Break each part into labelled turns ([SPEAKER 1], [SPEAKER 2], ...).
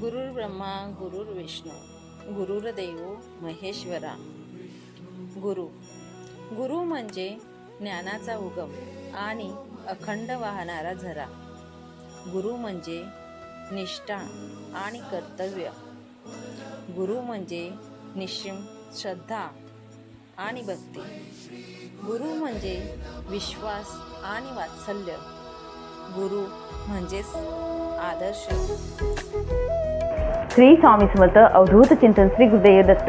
[SPEAKER 1] गुरुर् ब्रह्मा गुरुर्विष्णू गुरुर्देव महेश्वरा. गुरु. गुरु म्हणजे ज्ञानाचा उगम आणि अखंड वाहणारा झरा. गुरु म्हणजे निष्ठा आणि कर्तव्य. गुरु म्हणजे निश्चिम श्रद्धा आणि भक्ती. गुरु म्हणजे विश्वास आणि वात्सल्य. गुरु म्हणजेच आदर्श.
[SPEAKER 2] श्री स्वामी समर्थ अवधूत चिंतन श्री गुरुदेव दत्त.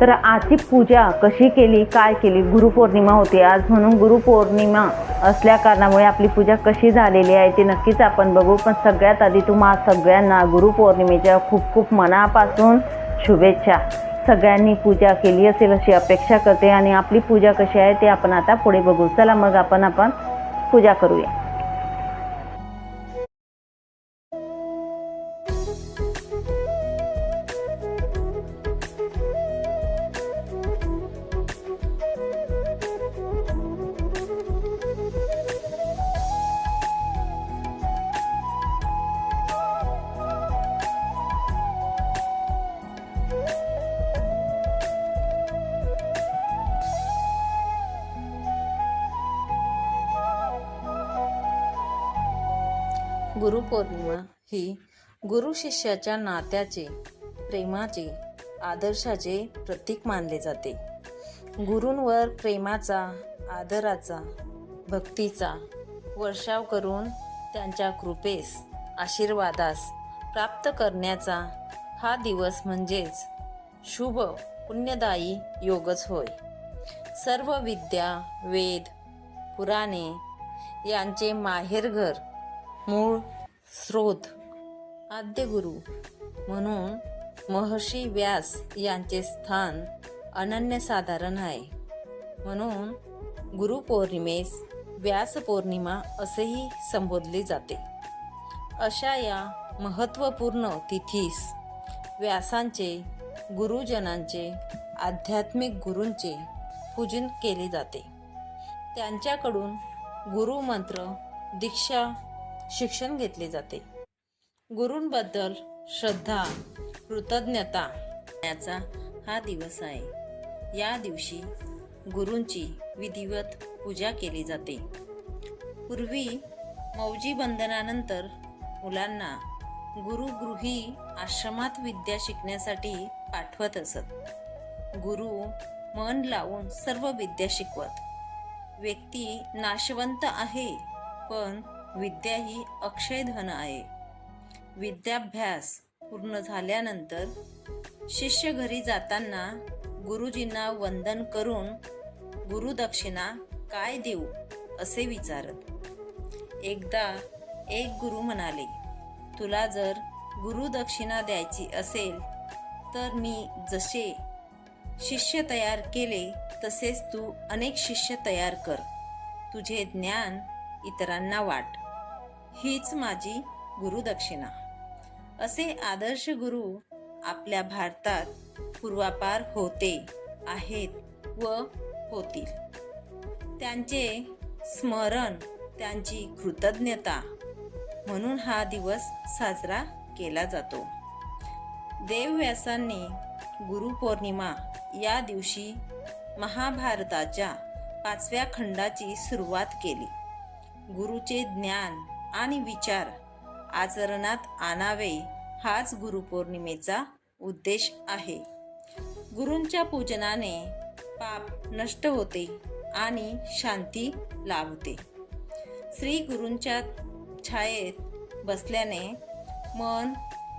[SPEAKER 2] तर आजची पूजा कशी केली काय केली? गुरुपौर्णिमा होती आज म्हणून गुरुपौर्णिमा असल्या कारणामुळे आपली पूजा कशी झालेली आहे ते नक्कीच आपण बघू. पण सगळ्यात आधी तुम्हा सगळ्यांना गुरुपौर्णिमेच्या खूप खूप मनापासून शुभेच्छा. सगळ्यांनी पूजा केली असेल अशी अपेक्षा करते आणि आपली पूजा कशी आहे ते आपण आता पुढे बघू. चला मग आपण आपण पूजा करूया.
[SPEAKER 1] गुरुपौर्णिमा ही गुरु शिष्याच्या नात्याचे प्रेमाचे आदर्शाचे प्रतीक मानले जाते. गुरूंवर प्रेमाचा आदराचा भक्तीचा वर्षाव करून त्यांच्या कृपेस आशीर्वादास प्राप्त करण्याचा हा दिवस म्हणजेच शुभ पुण्यदायी योगच होय. सर्व विद्या वेद पुराणे यांचे माहेरघर मूळ स्रोत आद्य गुरु म्हणून महर्षी व्यास यांचे स्थान अनन्यसाधारण आहे. म्हणून गुरुपौर्णिमेस व्यास पौर्णिमा असेही संबोधले जाते. अशा या महत्त्वपूर्ण तिथीस व्यासांचे गुरुजनांचे आध्यात्मिक गुरूंचे पूजन केले जाते. त्यांच्याकडून गुरुमंत्र दीक्षा शिक्षण घेतले जाते. गुरूंबद्दल श्रद्धा कृतज्ञता याचा हा दिवस आहे. या दिवशी गुरूंची विधिवत पूजा केली जाते. पूर्वी मौजी बंधनानंतर मुलांना गुरुगृही आश्रमात विद्या शिकण्यासाठी पाठवत असत. गुरु मन लावून सर्व विद्या शिकवत. व्यक्ती नाशवंत आहे पण विद्या ही अक्षय धन आहे. विद्याभ्यास पूर्ण झाल्यानंतर शिष्य घरी जाताना गुरुजींना वंदन करून गुरुदक्षिणा काय देऊ असे विचारत. एकदा एक गुरु म्हणाले तुला जर गुरुदक्षिणा द्यायची असेल तर मी जसे शिष्य तयार केले तसेच तू अनेक शिष्य तयार कर. तुझे ज्ञान इतरांना वाट. हीच माझी गुरुदक्षिणा. असे आदर्श गुरु आपल्या भारतात पूर्वापार होते आहेत व होतील. त्यांचे स्मरण त्यांची कृतज्ञता म्हणून हा दिवस साजरा केला जातो. देवव्यासांनी गुरुपौर्णिमा या दिवशी महाभारताच्या पाचव्या खंडाची सुरुवात केली. गुरुचे ज्ञान आणि विचार. आचरणात आणावे हाच गुरुपौर्णिमेचा उद्देश आहे. गुरूंच्या पूजनाने पाप नष्ट होते आणि शांती लाभते. श्री गुरूंच्या छायेत बसल्याने मन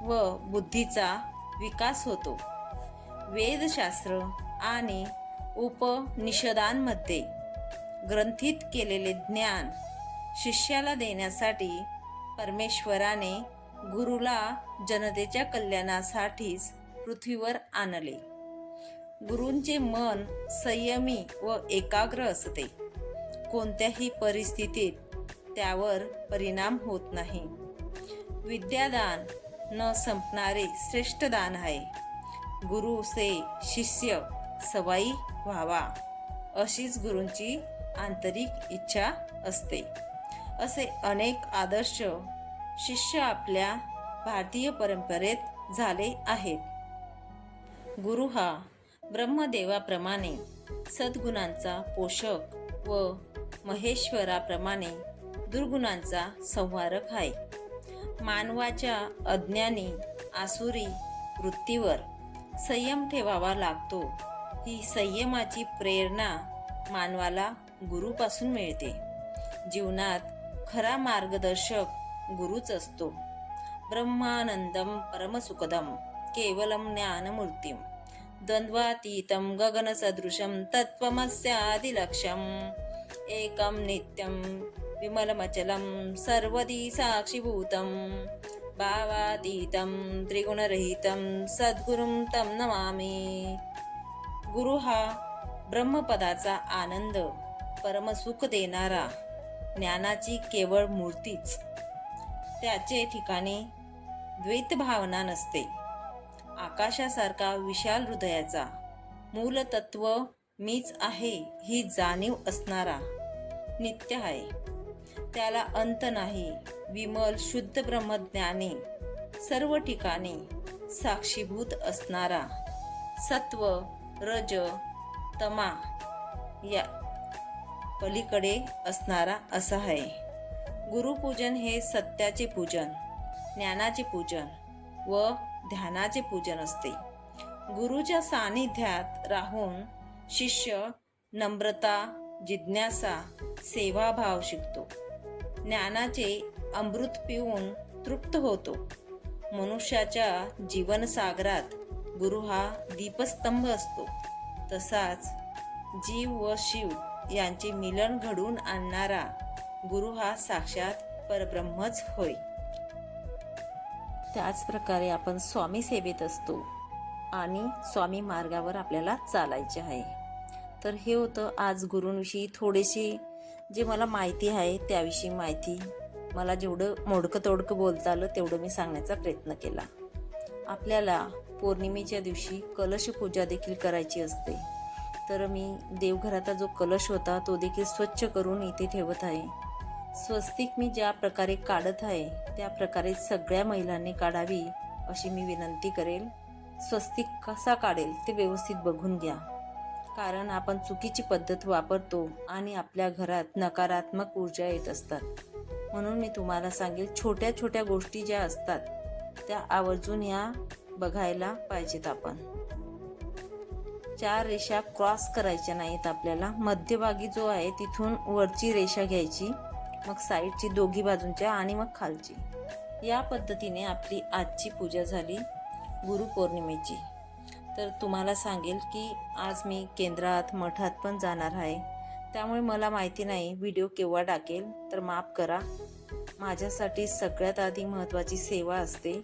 [SPEAKER 1] व बुद्धीचा विकास होतो. वेदशास्त्र आणि उपनिषदांमध्ये ग्रंथित केलेले ज्ञान शिष्याला देण्यासाठी परमेश्वराने गुरुला जनतेच्या कल्याणासाठीच पृथ्वीवर आणले. गुरूंचे मन संयमी व एकाग्र असते. कोणत्याही परिस्थितीत त्यावर परिणाम होत नाही. विद्यादान न संपणारे श्रेष्ठ दान आहे. गुरु से शिष्य सवाई व्हावा अशीच गुरूंची आंतरिक इच्छा असते. असे अनेक आदर्श शिष्य आपल्या भारतीय परंपरेत झाले आहेत. गुरु हा ब्रह्मदेवाप्रमाणे सद्गुणांचा पोषक व महेश्वराप्रमाणे दुर्गुणांचा संहारक आहे. मानवाच्या अज्ञानी आसुरी वृत्तीवर संयम ठेवावा लागतो. ही संयमाची प्रेरणा मानवाला गुरुपासून मिळते. जीवनात खरा मार्गदर्शक गुरुच असतो. ब्रह्मानंदम परमसुखदम केवलम ज्ञानमूर्तीम. द्वंद्वातीतं गगनसदृशं तत्त्वमस्यादिलक्ष्यम्. एकं नित्यं विमलमचलं सर्वदी साक्षिभूतं भावातीतं त्रिगुणरहितं सद्गुरुं तं नमामि. गुरु हा ब्रह्मपदाचा आनंद परमसुख देणारा ज्ञानाची केवळ मूर्तीच. त्याचे ठिकाणी द्वैतभावना नसते. आकाशासारखा विशाल हृदयाचा मूलतत्व मीच आहे ही जाणीव असणारा नित्य आहे. त्याला अंत नाही विमल शुद्ध ब्रह्मज्ञानी सर्व ठिकाणी साक्षीभूत असणारा सत्व रज तमा या पलीकडे असणारा असा आहे. गुरुपूजन हे सत्याचे पूजन ज्ञानाचे पूजन व ध्यानाचे पूजन असते. गुरुच्या सानिध्यात राहून शिष्य नम्रता जिज्ञासा सेवाभाव शिकतो. ज्ञानाचे अमृत पिऊन तृप्त होतो. मनुष्याच्या जीवनसागरात गुरु हा दीपस्तंभ असतो. तसाच जीव व शिव यांचे मिलन घडून आणणारा गुरु हा साक्षात परब्रह्मच होय. त्याच प्रकारे आपण स्वामी सेवेत असतो आणि स्वामी मार्गावर आपल्याला चालायचे आहे. तर हे होतं आज गुरूंविषयी थोडेसे जे मला माहिती आहे त्याविषयी माहिती. मला जेवढं मोडकं तोडकं बोलता आलं तेवढं मी सांगण्याचा प्रयत्न केला. आपल्याला पौर्णिमेच्या दिवशी कलश पूजा देखील करायची असते. तर मी देवघराचा जो कलश होता तो देखील स्वच्छ करून इथे ठेवत आहे. स्वस्तिक मी ज्या प्रकारे काढत आहे त्या प्रकारे सगळ्या महिलांनी काढावी अशी मी विनंती करेल. स्वस्तिक कसा काढेल ते व्यवस्थित बघून घ्या. कारण आपण चुकीची पद्धत वापरतो आणि आपल्या घरात नकारात्मक ऊर्जा येत असतात. म्हणून मी तुम्हाला सांगेल छोट्या छोट्या गोष्टी ज्या असतात त्या आवर्जून या बघायला पाहिजेत आपण. चार रेषा क्रॉस करायच्या नाहीत आपल्याला. मध्यभागी जो आहे तिथून वरची रेषा घ्यायची मग साईडची दोघी बाजूंच्या आणि मग खालची. या पद्धतीने आपली आजची पूजा झाली गुरुपौर्णिमेची. तर तुम्हाला सांगेल की आज मी केंद्रात मठात पण जाणार आहे. त्यामुळे मला माहिती नाही व्हिडिओ केव्हा टाकेल तर माफ करा. माझ्यासाठी सगळ्यात आधी महत्त्वाची सेवा असते.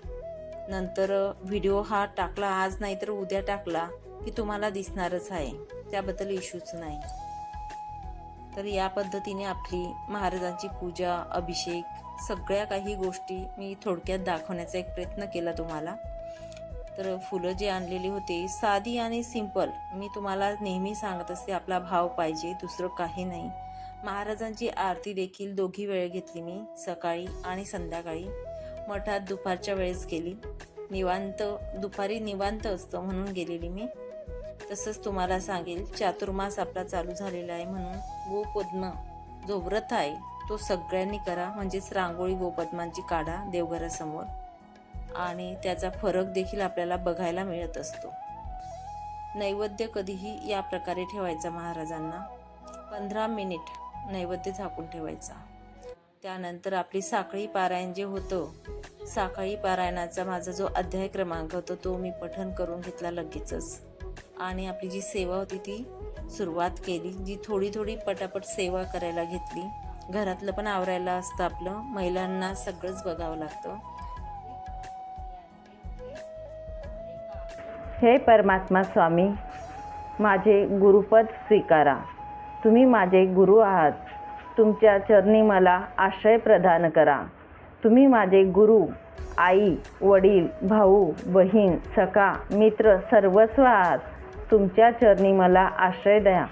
[SPEAKER 1] नंतर व्हिडिओ हा टाकला आज नाही तर उद्या टाकला. की तुम्हाला दिसणारच आहे. त्याबद्दल इश्यूच नाही. तर या पद्धतीने आपली महाराजांची पूजा अभिषेक सगळ्या काही गोष्टी मी थोडक्यात दाखवण्याचा एक प्रयत्न केला तुम्हाला. तर फुलं जे आणलेली होती साधी आणि सिंपल मी तुम्हाला नेहमी सांगत असते आपला भाव पाहिजे दुसरं काही नाही. महाराजांची आरती देखील दोघी वेळ घेतली मी सकाळी आणि संध्याकाळी. मठात दुपारच्या वेळेस गेली. निवांत दुपारी निवांत असतं म्हणून गेलेली मी. तसंच तुम्हाला सांगेल चातुर्मास आपला चालू झालेला आहे म्हणून गोपद्म जो व्रत आहे तो सगळ्यांनी करा. म्हणजेच रांगोळी गोपद्मांची काढा देवघरासमोर. आणि त्याचा फरक देखील आपल्याला बघायला मिळत असतो. नैवेद्य कधीही या प्रकारे ठेवायचा महाराजांना. पंधरा मिनिट नैवेद्य झाकून ठेवायचा. त्यानंतर आपली साखळी पारायण जे होतं साखळी पारायणाचा माझा जो अध्याय क्रमांक होतो तो मी पठन करून घेतला लगेचच. आणि आपली जी सेवा होती ती सुरुवात केली जी थोडी थोडी पटापट सेवा करायला घेतली. घरातलं पण आवरायला असतं आपलं. महिलांना सगळंच बघावं लागतं.
[SPEAKER 2] हे परमात्मा स्वामी माझे गुरुपद स्वीकारा. तुम्ही माझे गुरु आहात. तुमच्या चरणी मला आश्रय प्रदान करा. तुम्ही माझे गुरु आई वडील भाऊ बहीण सखा मित्र सर्वस्व आहात. तुमच्या चरणी मला आश्रय द्या.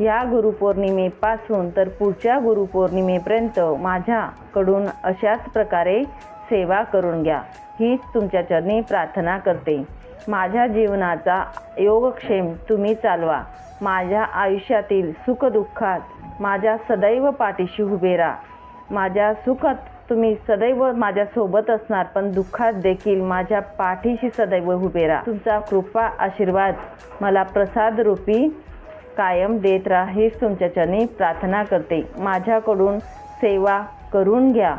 [SPEAKER 2] या गुरुपौर्णिमेपासून तर पुढच्या गुरुपौर्णिमेपर्यंत माझ्याकडून अशाच प्रकारे सेवा करून घ्या. हीच तुमच्या चरणी प्रार्थना करते. माझ्या जीवनाचा योगक्षेम तुम्ही चालवा. माझ्या आयुष्यातील सुखदुःखात माझ्या सदैव पाठीशी उभे राहा. माझ्या सुखात तुम्ही सदैव माझ्यासोबत असणार पण दुःखात देखील माझ्या पाठीशी सदैव उभे राहा. तुमचा कृपा आशीर्वाद मला प्रसाद रूपी कायम देत राहा. हीच तुमच्या चरणी प्रार्थना करते. माझ्याकडून सेवा करून घ्या.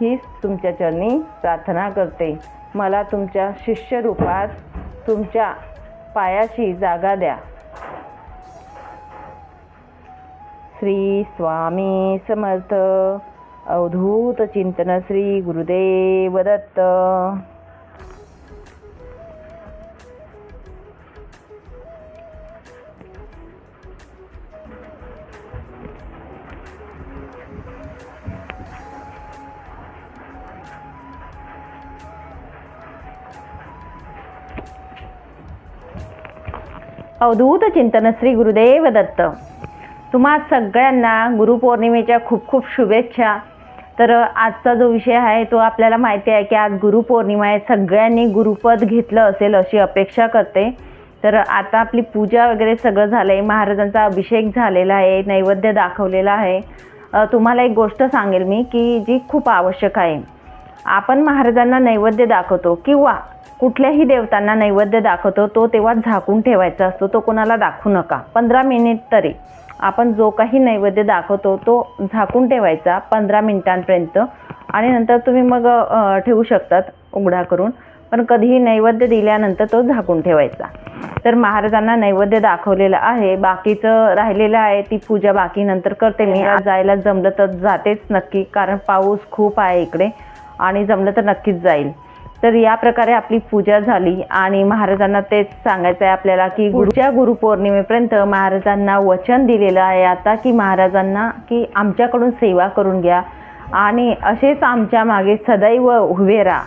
[SPEAKER 2] हीच तुमच्या चरणी प्रार्थना करते. मला तुमच्या शिष्यरूपात तुमच्या पायाशी जागा द्या. श्री स्वामी समर्थ. अवधूत चिंतन श्री गुरुदेव दत्त. अवधूत चिंतन श्री गुरुदेव दत्त. तुम्हा सगळ्यांना गुरुपौर्णिमेच्या खूप खूप शुभेच्छा. तर आजचा जो विषय आहे तो आपल्याला माहिती आहे की आज गुरुपौर्णिमा आहे. सगळ्यांनी गुरुपद घेतलं असेल अशी अपेक्षा करते. तर आता आपली पूजा वगैरे सगळं झालं आहे महाराजांचा अभिषेक झालेला आहे. नैवेद्य दाखवलेला आहे. तुम्हाला एक गोष्ट सांगेल मी की जी खूप आवश्यक आहे. आपण महाराजांना नैवेद्य दाखवतो किंवा कुठल्याही देवतांना नैवेद्य दाखवतो तो तेव्हा झाकून ठेवायचा असतो. तो कोणाला दाखवू नका. पंधरा मिनिट तरी. आपण जो काही नैवेद्य दाखवतो तो झाकून ठेवायचा पंधरा मिनिटांपर्यंत. आणि नंतर तुम्ही मग ठेवू शकतात उघडा करून. पण कधीही नैवेद्य दिल्यानंतर तो झाकून ठेवायचा. तर महाराजांना नैवेद्य दाखवलेलं आहे. बाकीचं राहिलेलं आहे ती पूजा बाकी नंतर करते. मी आज जायला जमलं तर जातेच नक्की. कारण पाऊस खूप आहे इकडे. आणि जमलं तर नक्कीच जाईल. तर या प्रकारे आपली पूजा झाली आणि महाराजांना तेच सांगायचं आहे आपल्याला की गुरुच्या गुरुपौर्णिमेपर्यंत महाराजांना वचन दिलेलं आहे आता की महाराजांना की आमच्याकडून सेवा करून घ्या. आणि असेच आमच्या मागे सदैव उभे राहा.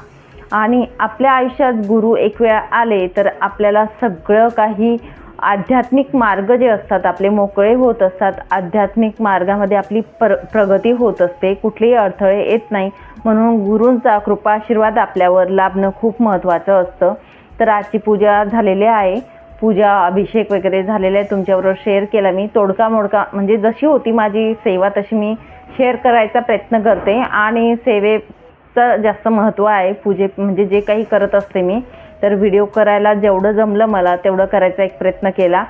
[SPEAKER 2] आणि आपल्या आयुष्यात गुरु एक वेळा आले तर आपल्याला सगळं काही आध्यात्मिक मार्ग जे असतात आपले मोकळे होत असतात आध्यात्मिक मार्गामध्ये आपली पर प्रगती होत असते कुठलेही अडथळे येत नाही. म्हणून गुरूंचा कृपा आशीर्वाद आपल्यावर लाभणं खूप महत्त्वाचं असतं. तर आजची पूजा झालेली आहे. पूजा अभिषेक वगैरे झालेले आहे तुमच्याबरोबर शेअर केला मी. तोडका मोडका म्हणजे जशी होती माझी सेवा तशी मी शेअर करायचा प्रयत्न करते. आणि सेवेचं जास्त महत्त्व आहे. पूजे म्हणजे जे काही करत असते मी तर व्हिडिओ करायला जेवढं जमलं मला तेवढं करायचा एक प्रयत्न केला.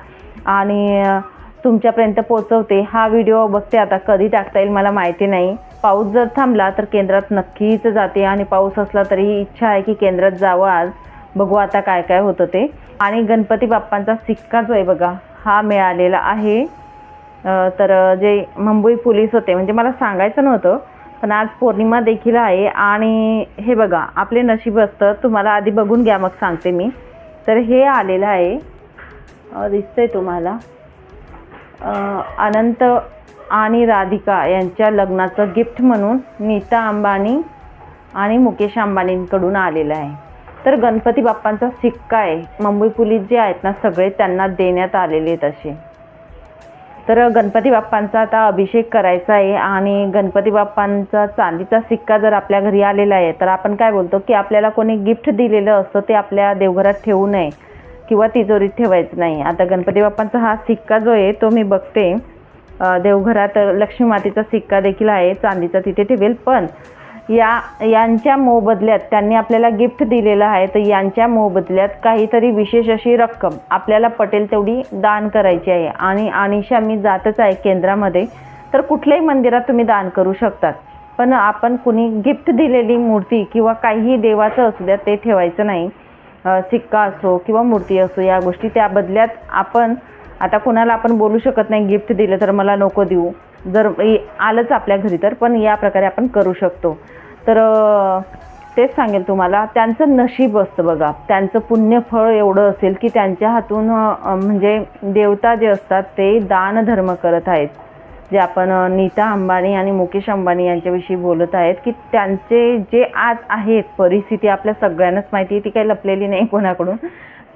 [SPEAKER 2] आणि तुमच्यापर्यंत पोचवते हा व्हिडिओ बघते आता कधी टाकता येईल मला माहिती नाही. पाऊस जर थांबला तर केंद्रात नक्कीच जाते आणि पाऊस असला तरी इच्छा आहे की केंद्रात जावं आज. बघू आता काय काय होतं ते. आणि गणपती बाप्पांचा सिक्का जो आहे बघा. हा मिळालेला आहे. तर जे मुंबई पोलीस होते म्हणजे मला सांगायचं नव्हतं पण आज पौर्णिमा देखील आहे आणि हे बघा आपले नशीब असतं. तुम्हाला आधी बघून घ्या मग सांगते मी. तर हे आलेलं आहे. दिसतंय तुम्हाला. अनंत आणि राधिका यांच्या लग्नाचं गिफ्ट म्हणून नीता अंबानी आणि मुकेश अंबानींकडून आलेलं आहे. तर गणपती बाप्पांचा सिक्का आहे. मुंबई पोलीस जे आहेत ना सगळे त्यांना देण्यात आलेले आहेत असे. तर गणपती बाप्पांचा आता अभिषेक करायचा आहे आणि गणपती बाप्पांचा चांदीचा सिक्का जर आपल्या घरी आलेला आहे तर आपण काय बोलतो की आपल्याला कोणी गिफ्ट दिलेलं असतं ते आपल्या देवघरात ठेवू नये किंवा तिजोरीत ठेवायचं नाही. आता गणपती बाप्पांचा हा सिक्का जो आहे तो मी बघते. देवघरात लक्ष्मी मातेचा सिक्का देखील आहे चांदीचा तिथे ठेवेल. पण या यांच्या मोबदल्यात त्यांनी आपल्याला गिफ्ट दिलेलं आहे तर यांच्या मोबदल्यात काहीतरी विशेष अशी रक्कम आपल्याला पटेल तेवढी दान करायची आहे. आणि अनिशा मी जातच आहे केंद्रामध्ये तर कुठल्याही मंदिरात तुम्ही दान करू शकतात. पण आपण कुणी गिफ्ट दिलेली मूर्ती किंवा काहीही देवाचं असू द्या ते ठेवायचं नाही. सिक्का असो किंवा मूर्ती असो या गोष्टी त्या बदल्यात आपण आता कुणाला आपण बोलू शकत नाही गिफ्ट दिलं तर मला नको देऊ. जर आलंच आपल्या घरी तर पण या प्रकारे आपण करू शकतो. तर तेच सांगेल तुम्हाला त्यांचं नशीब असतं बघा. त्यांचं पुण्यफळ एवढं असेल की त्यांच्या हातून म्हणजे देवता जे असतात ते दानधर्म करत आहेत. जे आपण नीता अंबानी आणि मुकेश अंबानी यांच्याविषयी बोलत आहेत की त्यांचे जे आज आहेत परिस्थिती आपल्या सगळ्यांनाच माहिती आहे ती काही लपलेली नाही कोणाकडून.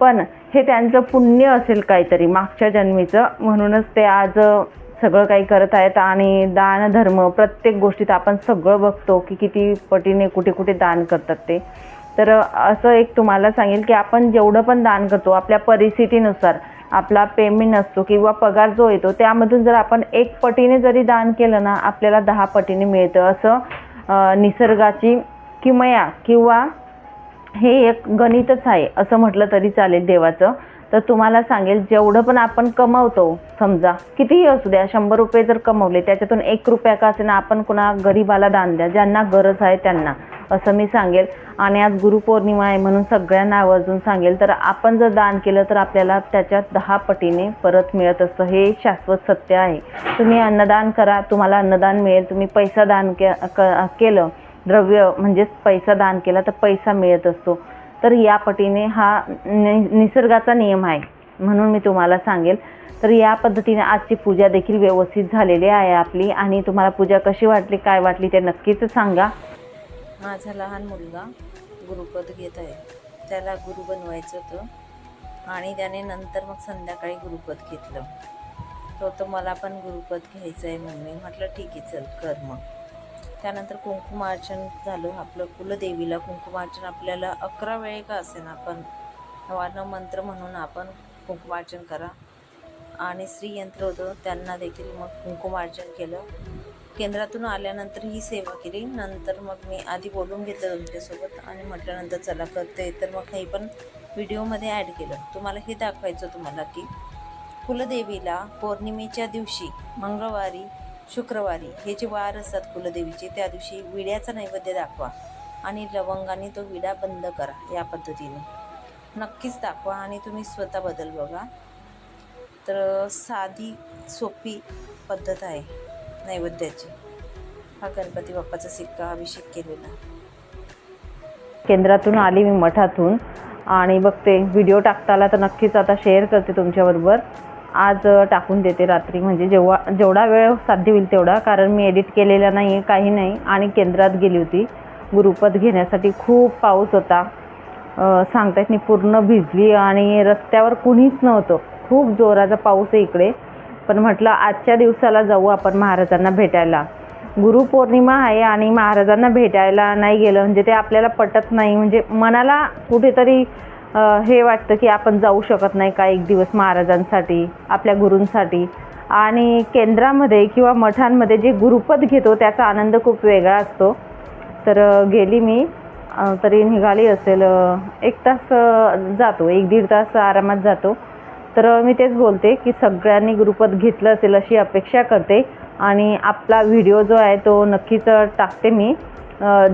[SPEAKER 2] पण हे त्यांचं पुण्य असेल काहीतरी मागच्या जन्मीचं म्हणूनच ते आज सगळं काही करत आहेत आणि दान धर्म प्रत्येक गोष्टीत आपण सगळं बघतो की किती पटीने कुठे कुठे दान करतात ते. तर असं एक तुम्हाला सांगेल की आपण जेवढं पण दान करतो आपल्या परिस्थितीनुसार आपला पेमेंट असतो किंवा पगार जो येतो त्यामधून जर आपण एक पटीने जरी दान केलं ना आपल्याला दहा पटीने मिळतं. असं निसर्गाची किमया किंवा हे एक गणितच आहे असं म्हटलं तरी चालेल देवाचं. तर तुम्हाला सांगेल जेवढं पण आपण कमवतो समजा कितीही असू द्या शंभर रुपये जर कमवले त्याच्यातून एक रुपया का असेल आपण कुणा गरीबाला दान द्या ज्यांना गरज आहे त्यांना असं मी सांगेल. आणि आज गुरुपौर्णिमा आहे म्हणून सगळ्यांना आवर्जून सांगेल तर आपण जर दान केलं तर आपल्याला त्याच्यात दहा पटीने परत मिळत असतं. हे शाश्वत सत्य आहे. तुम्ही अन्नदान करा तुम्हाला अन्नदान मिळेल. तुम्ही पैसा दान के क- केलं द्रव्य म्हणजेच पैसा दान केला तर पैसा मिळत असतो. तर या पटीने हा नि निसर्गाचा नियम आहे म्हणून मी तुम्हाला सांगेल. तर या पद्धतीने आजची पूजा देखील व्यवस्थित झालेली आहे आपली आणि तुम्हाला पूजा कशी वाटली काय वाटली ते नक्कीच सांगा.
[SPEAKER 1] माझा लहान मुलगा गुरुपद घेत आहे. त्याला गुरु बनवायचं होतं आणि त्याने नंतर मग संध्याकाळी गुरुपद घेतलं. तो तर मला पण गुरुपद घ्यायचं आहे मम्मी म्हटलं ठीक आहे चल कर मग. त्यानंतर कुंकुमार्चन झालं आपलं कुलदेवीला कुंकुमार्चन आपल्याला अकरा वेळे का असे ना आपण नवानव मंत्र म्हणून आपण कुंकुमार्चन करा. आणि श्रीयंत्र होतं त्यांना देखील मग कुंकुमार्चन केलं. केंद्रातून आल्यानंतर ही सेवा केली. नंतर मग मी आधी बोलून घेतलं तुमच्यासोबत आणि म्हटल्यानंतर चला करते तर मग हे पण व्हिडिओमध्ये ॲड केलं. तुम्हाला हे दाखवायचं तुम्हाला की कुलदेवीला पौर्णिमेच्या दिवशी मंगळवारी शुक्रवारी. हे जे वार असतात कुलदेवीचे त्या दिवशी विड्याचा नैवेद्य दाखवा आणि लवंगाने तो विडा बंद करा या पद्धतीने. नक्कीच दाखवा आणि तुम्ही स्वतः बदल बघा. तर साधी सोपी पद्धत आहे नैवेद्याची. हा गणपती बाप्पाचा सिक्का अभिषेक केलेला.
[SPEAKER 2] केंद्रातून आली मी मठातून आणि बघते. व्हिडिओ टाकताला तर नक्कीच आता शेअर करते तुमच्याबरोबर. आज टाकून देते रात्री. म्हणजे जेव्हा जेवढा वेळ साध्य होईल तेवढा. कारण मी एडिट केलेला नाही आहे काही नाही. आणि केंद्रात गेली होती. गुरुपद घेण्यासाठी खूप पाऊस होता. सांगता येत नाही पूर्ण भिजली आणि रस्त्यावर कुणीच नव्हतं. खूप जोराचा पाऊस आहे इकडे. पण म्हटलं आजच्या दिवसाला जाऊ आपण महाराजांना भेटायला. गुरुपौर्णिमा आहे आणि महाराजांना भेटायला नाही गेलं. म्हणजे ते आपल्याला पटत नाही. म्हणजे मनाला कुठेतरी हे वाटतं की आपण जाऊ शकत नाही का एक दिवस महाराजांसाठी आपल्या गुरूंसाठी. आणि केंद्रामध्ये किंवा मठांमध्ये जे गुरुपद घेतो त्याचा आनंद खूप वेगळा असतो. तर गेली मी तरी निघाली असेल एक तास जातो एक दीड तास आरामात जातो. तर मी तेच बोलते की सगळ्यांनी गुरुपद घेतलं असेल अशी अपेक्षा करते आणि आपला व्हिडिओ जो आहे तो नक्कीच टाकते मी.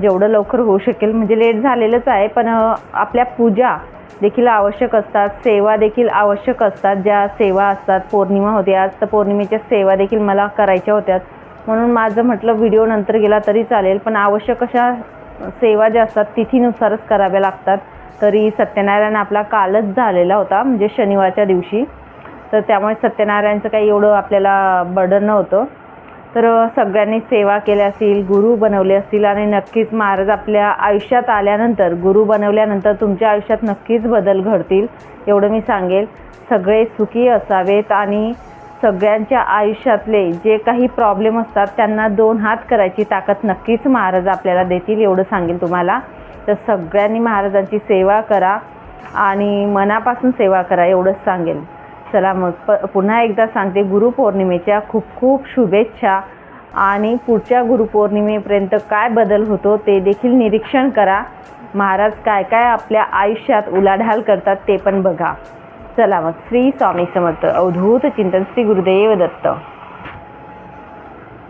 [SPEAKER 2] जेवढं लवकर होऊ शकेल म्हणजे लेट झालेलंच आहे पण आपल्या पूजा देखील आवश्यक असतात. सेवा देखील आवश्यक असतात. ज्या सेवा असतात पौर्णिमा होत्या आज तर पौर्णिमेच्या सेवा देखील मला करायच्या होत्या. म्हणून माझं म्हटलं व्हिडिओ नंतर गेला तरी चालेल पण आवश्यक अशा सेवा ज्या असतात तिथीनुसारच कराव्या लागतात. तरी सत्यनारायण आपला कालच झालेला होता म्हणजे शनिवारच्या दिवशी. तर त्यामुळे सत्यनारायणचं काही एवढं आपल्याला बर्डन नव्हतं. तर सगळ्यांनी सेवा केल्या असतील गुरु बनवले असतील आणि नक्कीच महाराज आपल्या आयुष्यात आल्यानंतर गुरु बनवल्यानंतर तुमच्या आयुष्यात नक्कीच बदल घडतील एवढं मी सांगेल. सगळे सुखी असावेत आणि सगळ्यांच्या आयुष्यातले जे काही प्रॉब्लेम असतात त्यांना दोन हात करायची ताकद नक्कीच महाराज आपल्याला देतील एवढं सांगेल तुम्हाला. तर सगळ्यांनी महाराजांची सेवा करा आणि मनापासून सेवा करा एवढंच सांगेल. चला मग प पुन्हा एकदा सांगते गुरुपौर्णिमेच्या खूप खूप शुभेच्छा. आणि पुढच्या गुरुपौर्णिमेपर्यंत काय बदल होतो ते देखील निरीक्षण करा. महाराज काय काय आपल्या आयुष्यात उलाढाल करतात ते पण बघा. चला मग श्री स्वामी समर्थ. अवधूत चिंतन श्री गुरुदेव दत्त.